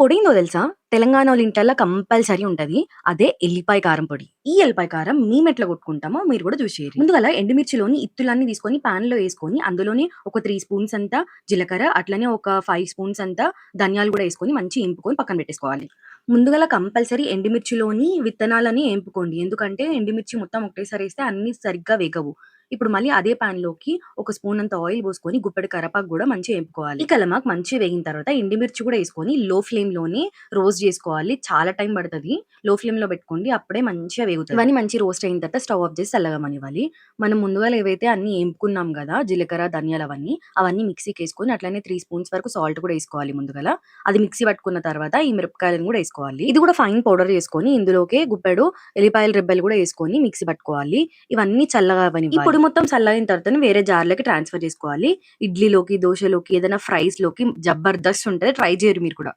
పొడి ఏందో తెలుసా? తెలంగాణోళ్ళ ఇంటల్లా కంపల్సరీ ఉంటది. అదే ఎల్లిపాయ కారం పొడి. ఈ ఎల్లిపాయ కారం మేము ఎట్లా కొట్టుకుంటామో మీరు కూడా చూసేయండి. ముందుగల ఎండుమిర్చిలోని ఇత్తులన్నీ తీసుకొని పాన్లో వేసుకొని అందులోనే ఒక త్రీ స్పూన్స్ అంతా జీలకర్ర, అట్లనే ఒక ఫైవ్ స్పూన్స్ అంతా ధనియాలు కూడా వేసుకొని మంచి ఎంపుకొని పక్కన పెట్టేసుకోవాలి. ముందుగల కంపల్సరీ ఎండుమిర్చిలోని విత్తనాలని ఎంపుకోండి ఎందుకంటే ఎండుమిర్చి మొత్తం ఒకటేసారి వేస్తే అన్ని సరిగ్గా వేగవు. ఇప్పుడు మళ్ళీ అదే పాన్లోకి ఒక స్పూన్ అంత ఆయిల్ పోసుకొని గుప్పెడు కరపాకు కూడా మంచిగా వేపుకోవాలి ఈ కలమాకు మంచిగా వేగిన తర్వాత ఎండిమిర్చి కూడా వేసుకొని లో ఫ్లేమ్లోనే రోస్ట్ చేసుకోవాలి. చాలా టైం పడుతుంది లో ఫ్లేమ్లో పెట్టుకోండి. అప్పుడే మంచిగా వేగుతుంది ఇవన్నీ మంచి రోస్ట్ అయిన తర్వాత స్టవ్ ఆఫ్ చేసి చల్లగమనివ్వాలి. మనం ముందుగా ఏవైతే అన్ని వేపుకున్నాం కదా జీలకర్ర, ధనియాలు అవన్నీ, అవన్నీ మిక్సీకి వేసుకొని అట్లనే త్రీ స్పూన్స్ వరకు సాల్ట్ కూడా వేసుకోవాలి ముందుగల. అది మిక్సీ పట్టుకున్న తర్వాత ఈ మిరపకాయలను కూడా వేసుకోవాలి ఇది కూడా ఫైన్ పౌడర్ చేసుకొని ఇందులోకే గుప్పెడు ఎల్లిపాయల రెబ్బలు కూడా వేసుకొని మిక్సీ పట్టుకోవాలి. ఇవన్నీ చల్లగా అవని ఇప్పుడు పొడి మొత్తం చల్లగయిన తర్వాత వేరే జార్‌లోకి ట్రాన్స్‌ఫర్ చేసుకోవాలి. ఇడ్లీలోకి, దోశలోకి ఏదైనా ఫ్రైస్‌లోకి జబర్దస్త్ ఉంటది. ట్రై చేయరు మీరు కూడా.